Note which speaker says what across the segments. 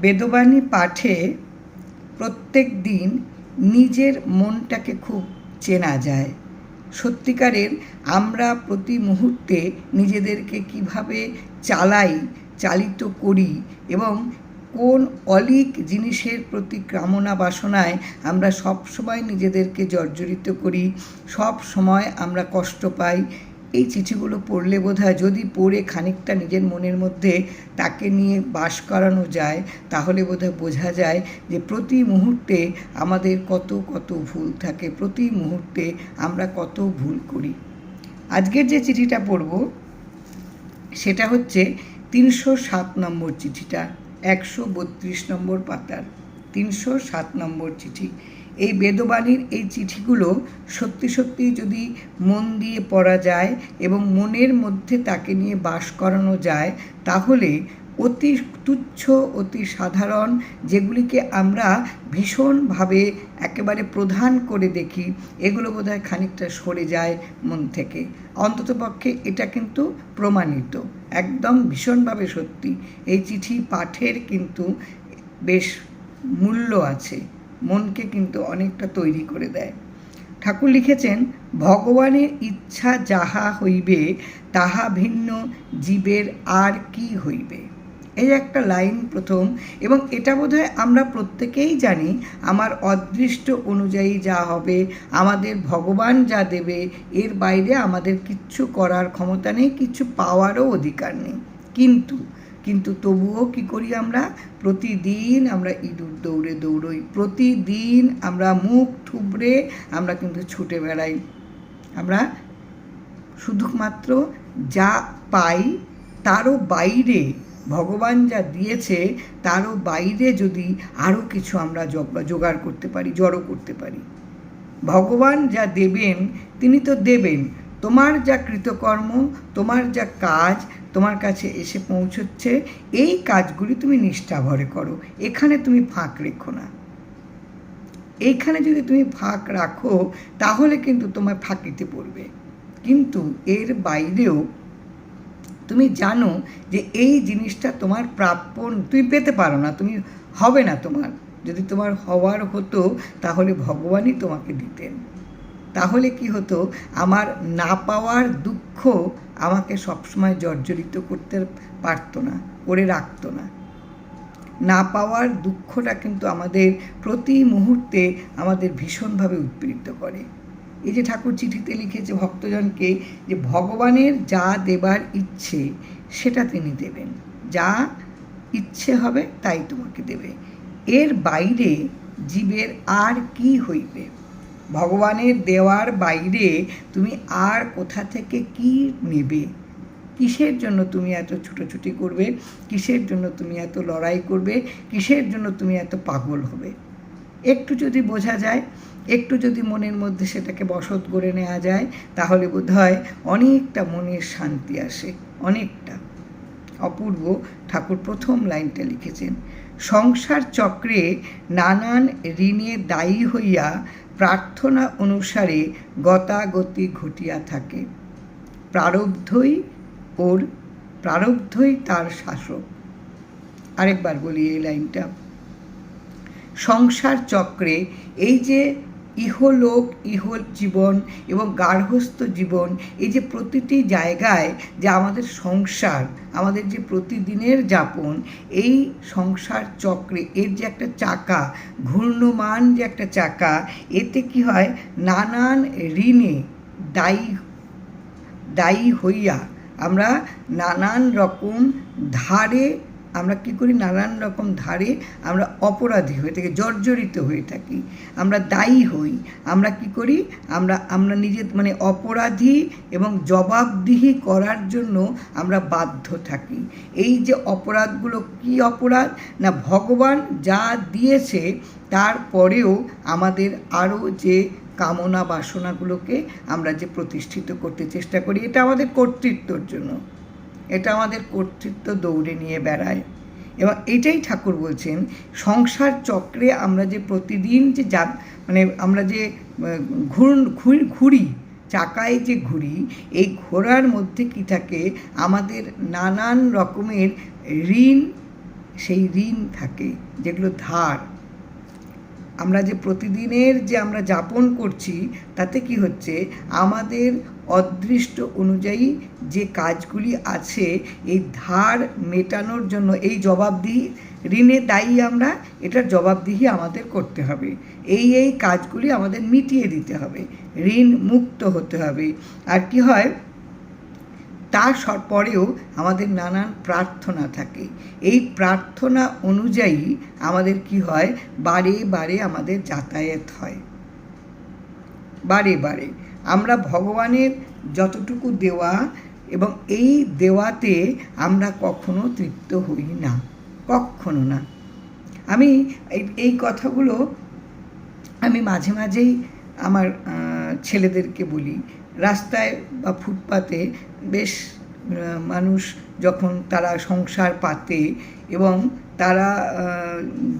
Speaker 1: বেদবাণী পাঠে প্রত্যেক দিন নিজের মনটাকে খুব চেনা যায়। সত্যিকারের আমরা প্রতি মুহূর্তে নিজেদেরকে কীভাবে চালাই, চালিত করি এবং কোন অলিক জিনিসের প্রতি কামনা বাসনায় আমরা সব সময় নিজেদেরকে জর্জরিত করি সব সময় আমরা কষ্ট পাই এই চিঠিগুলো পড়লে বোধ হয় যদি পড়ে খানিকটা নিজের মনের মধ্যে তাকে নিয়ে বাস করানো যায়, তাহলে বোধহয় বোঝা যায় যে প্রতি মুহূর্তে আমাদের কত কত ভুল থাকে, প্রতি মুহূর্তে আমরা কত ভুল করি। আজকের যে চিঠিটা পড়ব, সেটা হচ্ছে তিনশো সাত নম্বর চিঠিটা, একশো বত্রিশ নম্বর পাতার। তিনশো সাত নম্বর চিঠি। এই বেদবাণীর এই চিঠিগুলো সত্যি সত্যি যদি মন দিয়ে পড়া যায় এবং মনের মধ্যে তাকে নিয়ে বাস করানো যায়, তাহলে অতি তুচ্ছ, অতি সাধারণ, যেগুলিকে আমরা ভীষণভাবে একেবারে প্রধান করে দেখি, এগুলো বোধহয় খানিকটা সরে যায় মন থেকে। অন্ততপক্ষে এটা কিন্তু প্রমাণিত, একদম ভীষণভাবে সত্যি। এই চিঠি পাঠের কিন্তু বেশ মূল্য আছে। মনকে কিন্তু অনেকটা তৈরি করে দেয়। ঠাকুর লিখেছেন, ভগবানের ইচ্ছা যাহা হইবে, তাহা ভিন্ন জীবের আর কি হইবে? এই একটা লাইন প্রথম, এবং এটা বোধহয় আমরা প্রত্যেকেই জানি, আমার অদৃষ্ট অনুযায়ী যা হবে, আমাদের ভগবান যা দেবে, এর বাইরে আমাদের কিচ্ছু করার ক্ষমতা নেই কিচ্ছু পাওয়ারও অধিকার নেই। কিন্তু কিন্তু তবুও কি করি আমরা? প্রতিদিন আমরা ইঁদুর দৌড়ে দৌড়ই। প্রতিদিন আমরা মুখ থুবড়ে আমরা কিন্তু ছুটে বেড়াই। আমরা শুধুমাত্র যা পাই তারও বাইরে, ভগবান যা দিয়েছে তারও বাইরে যদি আরও কিছু আমরা জোগাড় করতে পারি, জড়ো করতে পারি। ভগবান যা দেবেন, তিনি তো দেবেন। তোমার যা কৃতকর্ম, তোমার যা কাজ তোমার কাছে এসে পৌঁছচ্ছে, এই কাজগুলি তুমি নিষ্ঠা ভরে করো। এখানে তুমি ফাঁক রেখো না। এইখানে যদি তুমি ফাঁক রাখো, তাহলে কিন্তু তোমার ফাঁকিতে পড়বে। কিন্তু এর বাইরেও তুমি জানো যে এই জিনিসটা তোমার প্রাপ্য তুমি পেতে পারো না, তুমি হবে না তোমার। যদি তোমার হওয়ার হতো, তাহলে ভগবানই তোমাকে দিতেন। তাহলে কি হতো? আমার না পাওয়ার দুঃখ আমাকে সবসময় জর্জরিত করতে পারতো না, করে রাখতো না। না পাওয়ার দুঃখটা কিন্তু আমাদের প্রতি মুহূর্তে আমাদের ভীষণভাবে উৎপীড়িত করে। এই যে ঠাকুর চিঠিতে লিখেছে ভক্তজনকে যে ভগবানের যা দেবার ইচ্ছে সেটা তিনি দেবেন। যা ইচ্ছে হবে তাই তোমাকে দেবে। এর বাইরে জীবের আর কি হইবে? ভগবানের দেওয়ার বাইরে তুমি আর কোথা থেকে কি নেবে? কিসের জন্য তুমি এত ছুটোছুটি করবে? কিসের জন্য তুমি এত লড়াই করবে? কিসের জন্য তুমি এত পাগল হবে? একটু যদি বোঝা যায়, একটু যদি মনের মধ্যে সেটাকে বসত করে নেওয়া যায়, তাহলে বোধ হয় অনেকটা মনের শান্তি আসে, অনেকটা। অপূর্ব ঠাকুর প্রথম লাইনটা লিখেছেন, সংসার চক্রে নানান ঋণে দায়ী হইয়া প্রার্থনা অনুসারে গতাগতি ঘটিয়া থাকে। প্রারব্ধই ওর, প্রারব্ধই তার শাসক। আরেকবার বলি এই লাইনটা। সংসার চক্রে এই যে ইহলোক ইহ জীবন এবং গার্হস্থ জীবন এই যে প্রতিটি জায়গায় যে আমাদের সংসার, আমাদের যে প্রতিদিনের যাপন, এই সংসার চক্রে এর যে একটা চাকা, ঘূর্ণমান যে একটা চাকা, এতে কি হয়? নানান ঋণে দায়ী দায়ী হইয়া আমরা নানান রকম ধারে আমরা কি করি? নানান রকম ধারে আমরা অপরাধী হয়ে থাকি, জর্জরিত হয়ে থাকি। আমরা দায়ী হই। আমরা কি করি? আমরা আমরা নিজে মানে অপরাধী এবং জবাবদিহি করার জন্য আমরা বাধ্য থাকি। এই যে অপরাধগুলো কি অপরাধ? না, ভগবান যা দিয়েছে তারপরেও আমাদের আরও যে কামনা বাসনাগুলোকে আমরা যে প্রতিষ্ঠিত করতে চেষ্টা করি, এটা আমাদের কর্তৃত্বর জন্য। এটা আমাদের কর্তৃত্ব দৌড়ে নিয়ে বেড়ায়। এবং এটাই ঠাকুর বলছেন, সংসার চক্রে আমরা যে প্রতিদিন যে যা মানে আমরা যে ঘুর, ঘুরি, চাকায় যে ঘুরি, এই ঘোরার মধ্যে কি থাকে, আমাদের নানান রকমের ঋণ, সেই ঋণ থাকে, যেগুলো ধার। আমরা যে প্রতিদিনের যে আমরা যাপন করছি, তাতে কি হচ্ছে, আমাদের অদৃষ্ট অনুযায়ী যে কাজগুলি আছে, এই ধার মেটানোর জন্য এই জবাবদিহি ঋণে দায়ী আমরা, এটার জবাবদিহি আমাদের করতে হবে। এই এই কাজগুলি আমাদের মিটিয়ে দিতে হবে। ঋণ মুক্ত হতে হবে। আর কি হয় তার পরেও আমাদের নানান প্রার্থনা থাকে। এই প্রার্থনা অনুযায়ী আমাদের কি হয়, বারে বারে আমাদের যাতায়াত হয়। বারে বারে। আমরা ভগবানের যতটুকু দেওয়া এবং এই দেওয়াতে আমরা কখনো তৃপ্ত হই না, কখনো না। আমি এই- কথাগুলো আমি মাঝে মাঝেই আমার ছেলেদেরকে বলি। রাস্তায় বা ফুটপাতে বেশ মানুষ যখন তারা সংসার পাতে এবং তারা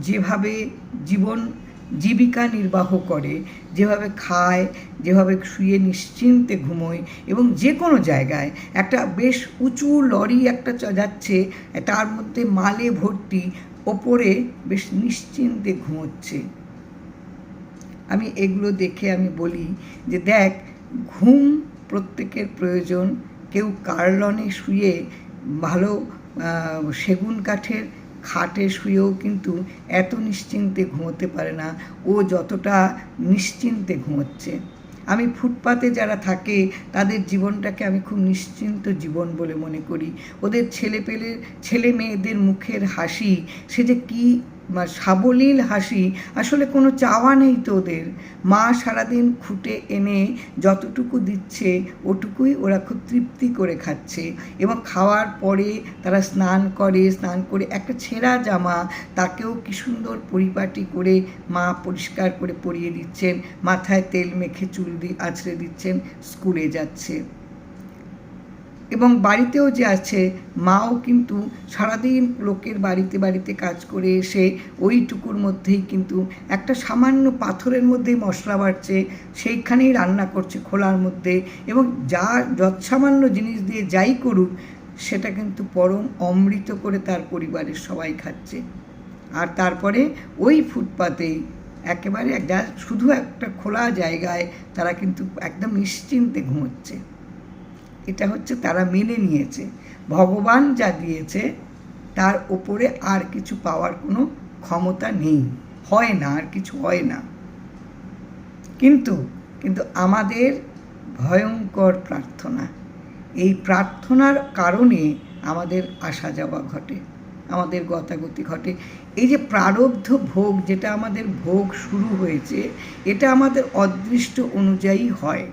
Speaker 1: যেভাবে জীবন জীবিকা নির্বাহ করে, যেভাবে খায়, যেভাবে শুয়ে নিশ্চিন্তে ঘুমোয় এবং যে কোনো জায়গায় একটা বেশ উঁচু লরি একটা যাচ্ছে, তার মধ্যে মালে ভর্তি, ওপরে বেশ নিশ্চিন্তে ঘুমোচ্ছে। আমি এগুলো দেখে আমি বলি যে, দেখ, ঘুম প্রত্যেকের প্রয়োজন। কেউ কার্লনে শুয়ে ভালো সেগুন কাঠের খাটে শুয়েও কিন্তু এত নিশ্চিন্তে ঘুমোতে পারে না। ও যতটা নিশ্চিন্তে ঘুমোচ্ছে। আমি ফুটপাতে যারা থাকে, তাদের জীবনটাকে আমি খুব নিশ্চিন্ত জীবন বলে মনে করি। ওদের ছেলে পেলে ছেলে মেয়েদের মুখের হাসি, সে যে কী সাবলীল হাসি, আসলে কোনো চাওয়া নেই তো ওদের। মা সারাদিন খুঁটে এনে যতটুকু দিচ্ছে, ওটুকুই ওরা খুব তৃপ্তি করে খাচ্ছে। এবং খাওয়ার পরে তারা স্নান করে স্নান করে একটা ছেঁড়া জামা তাকেও কি সুন্দর পরিপাটি করে মা পরিষ্কার করে পরিয়ে দিচ্ছেন, মাথায় তেল মেখে চুল দিয়ে আছড়ে দিচ্ছেন, স্কুলে যাচ্ছে। এবং বাড়িতেও যে আছে, মাও কিন্তু সারাদিন লোকের বাড়িতে বাড়িতে কাজ করে এসে ওইটুকুর মধ্যেই কিন্তু একটা সামান্য পাথরের মধ্যেই মশলা বাড়ছে, সেইখানেই রান্না করছে খোলার মধ্যে এবং যা যৎসামান্য জিনিস দিয়ে যাই করুক, সেটা কিন্তু পরম অমৃত করে তার পরিবারের সবাই খাচ্ছে। আর তারপরে ওই ফুটপাতেই একেবারে যা শুধু একটা খোলা জায়গায় তারা কিন্তু একদম নিশ্চিন্তে ঘুমোচ্ছে। এটা হচ্ছে তারা মেনে নিয়েছে। ভগবান যা দিয়েছে, তার ওপরে আর কিছু পাওয়ার কোনো ক্ষমতা নেই। হয় না, আর কিছু হয় না। কিন্তু কিন্তু আমাদের ভয়ঙ্কর প্রার্থনা। এই প্রার্থনার কারণে আমাদের আসা যাওয়া ঘটে, আমাদের গতাগতি ঘটে। এই যে প্রারব্ধ ভোগ, যেটা আমাদের ভোগ শুরু হয়েছে, এটা আমাদের অদৃষ্ট অনুযায়ী হয়।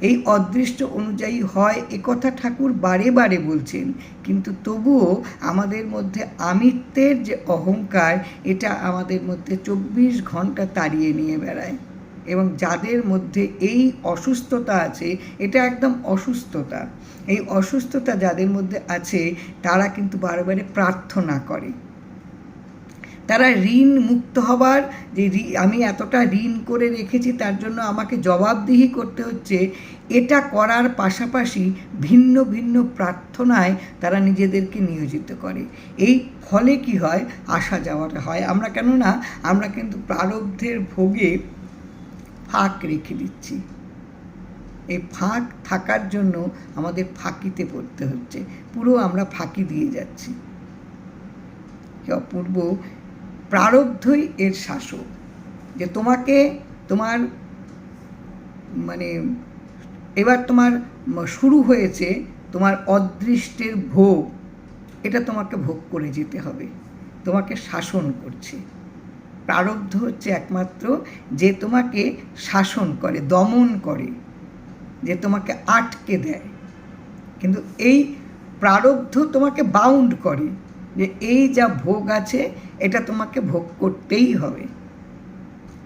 Speaker 1: এই অদৃষ্ট অনুযায়ী হয় একথা ঠাকুর বারে বারে বলছেন। কিন্তু তবুও আমাদের মধ্যে আমিত্বের যে অহংকার, এটা আমাদের মধ্যে চব্বিশ ঘণ্টা তাড়িয়ে নিয়ে বেড়ায়। এবং যাদের মধ্যে এই অসুস্থতা আছে, এটা একদম অসুস্থতা। এই অসুস্থতা যাদের মধ্যে আছে, তারা কিন্তু বারে বারে প্রার্থনা করে। তারা ঋণ মুক্ত হবার যে আমি এতটা ঋণ করে রেখেছি তার জন্য আমাকে জবাবদিহি করতে হচ্ছে। এটা করার পাশাপাশি ভিন্ন ভিন্ন প্রার্থনায় তারা নিজেদেরকে নিয়োজিত করে। এই ফলে কি হয়? আসা যাওয়াটা হয়। আমরা কেননা, আমরা কিন্তু প্রারব্ধের ভোগে ফাঁক রেখে দিচ্ছি। এই ফাঁক থাকার জন্য আমাদের ফাঁকিতে পড়তে হচ্ছে। পুরো আমরা ফাঁকি দিয়ে যাচ্ছি। অপূর্ব প্রারব্ধই এর শাসক। যে তোমাকে তোমার মানে এবার তোমার শুরু হয়েছে তোমার অদৃষ্টের ভোগ। এটা তোমাকে ভোগ করে যেতে হবে। তোমাকে শাসন করছে। প্রারব্ধ হচ্ছে একমাত্র যে তোমাকে শাসন করে, দমন করে, যে তোমাকে আটকে দেয়। কিন্তু এই প্রারব্ধ তোমাকে বাউন্ড করে। যে এই যা ভোগ আছে, এটা তোমাকে ভোগ করতেই হবে।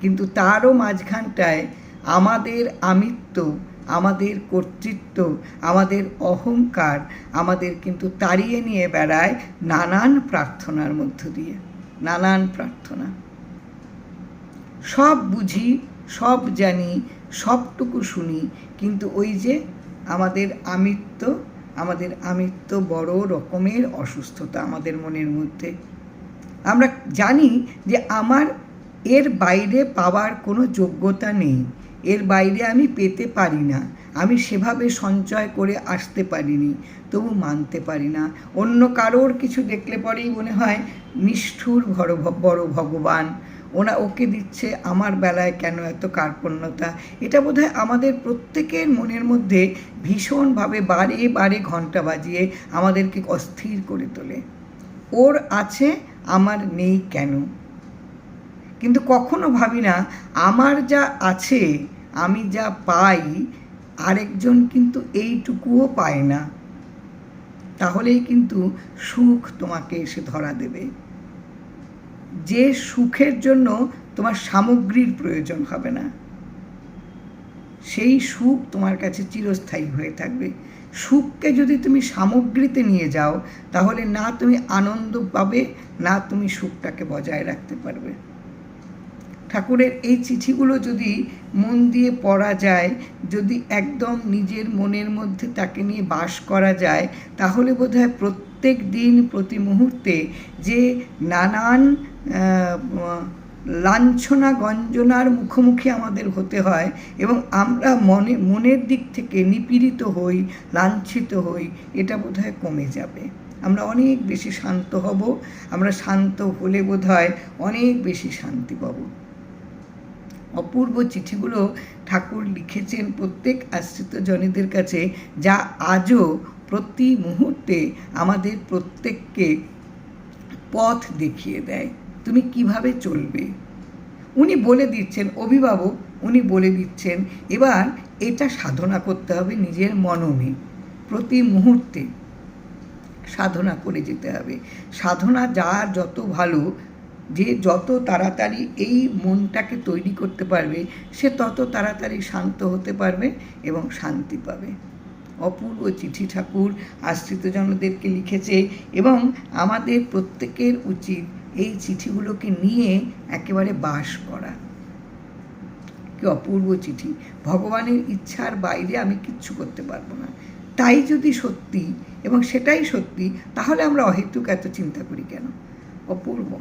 Speaker 1: কিন্তু তারও মাঝখানটায় আমাদের আমিত্ব, আমাদের কর্তৃত্ব, আমাদের অহংকার, আমাদের কিন্তু তাড়িয়ে নিয়ে বেড়ায় নানান প্রার্থনার মধ্য দিয়ে, নানান প্রার্থনা। সব বুঝি, সব জানি, সবটুকু শুনি, কিন্তু ওই যে আমাদের আমিত্ব আমাদের আমিত্ব বড় রকমের অসুস্থতা আমাদের মনের মধ্যে। আমরা জানি যে আমার এর বাইরে পাওয়ার কোনো যোগ্যতা নেই। এর বাইরে আমি পেতে পারি না। আমি সেভাবে সঞ্চয় করে আসতে পারিনি, তবু মানতে পারি না। অন্য কারোর কিছু দেখলে পরেই মনে হয় নিষ্ঠুর বড় বড় ভগবান। ওনা ওকে দিচ্ছে আমার বেলায় কেন এত কার্পণ্যতা? এটা বোধহয় আমাদের প্রত্যেকের মনের মধ্যে ভীষণভাবে বারে বারে ঘণ্টা বাজিয়ে আমাদেরকে অস্থির করে তোলে। ওর আছে, আমার নেই কেন? কিন্তু কখনো ভাবি না, আমার যা আছে, আমি যা পাই, আরেকজন কিন্তু এইটুকুও পায় না। তাহলেই কিন্তু সুখ তোমাকে এসে ধরা দেবে। যে সুখের জন্য তোমার সামগ্রীর প্রয়োজন হবে না। সেই সুখ তোমার কাছে চিরস্থায়ী হয়ে থাকবে। সুখকে যদি তুমি সামগ্রীতে নিয়ে যাও, তাহলে না তুমি আনন্দ পাবে, না তুমি সুখটাকে বজায় রাখতে পারবে। ঠাকুরের এই চিঠিগুলো যদি মন দিয়ে পড়া যায়, যদি একদম নিজের মনের মধ্যে তাকে নিয়ে বাস করা যায়, তাহলে বোধহয় প্রত্যেক দিন প্রতি মুহূর্তে যে নানান লাঞ্ছনা গঞ্জনার মুখোমুখি আমাদের হতে হয় এবং আমরা মনে, মনের দিক থেকে নিপীড়িত হই, লাঞ্ছিত হই, এটা বোধহয় কমে যাবে। আমরা অনেক বেশি শান্ত হব, আমরা শান্ত হলে বোধহয় অনেক বেশি শান্তি পাব। অপূর্ব চিঠিগুলো ঠাকুর লিখেছেন প্রত্যেক আশ্রিত জনেদের কাছে, যা আজও প্রতি মুহূর্তে আমাদের প্রত্যেককে পথ দেখিয়ে দেয়। তুমি কীভাবে চলবে? উনি বলে দিচ্ছেন, অভিভাবক উনি বলে দিচ্ছেন, এবার এটা সাধনা করতে হবে নিজের মননে। প্রতি মুহূর্তে সাধনা করে যেতে হবে। সাধনা যার যত ভালো, যে যত তাড়াতাড়ি এই মনটাকে তৈরি করতে পারবে, সে তত তাড়াতাড়ি শান্ত হতে পারবে এবং শান্তি পাবে। অপূর্ব চিঠি ঠাকুর আশ্রিতজনদেরকে লিখেছে এবং আমাদের প্রত্যেকের উচিত এই চিঠিগুলোকে নিয়ে একেবারে বাস করা। কি অপূর্ব চিঠি। ভগবানের ইচ্ছার বাইরে আমি কিচ্ছু করতে পারব না। তাই যদি সত্যি, এবং সেটাই সত্যি, তাহলে আমরা অহেতুক এত চিন্তা করি কেন? অপূর্ব।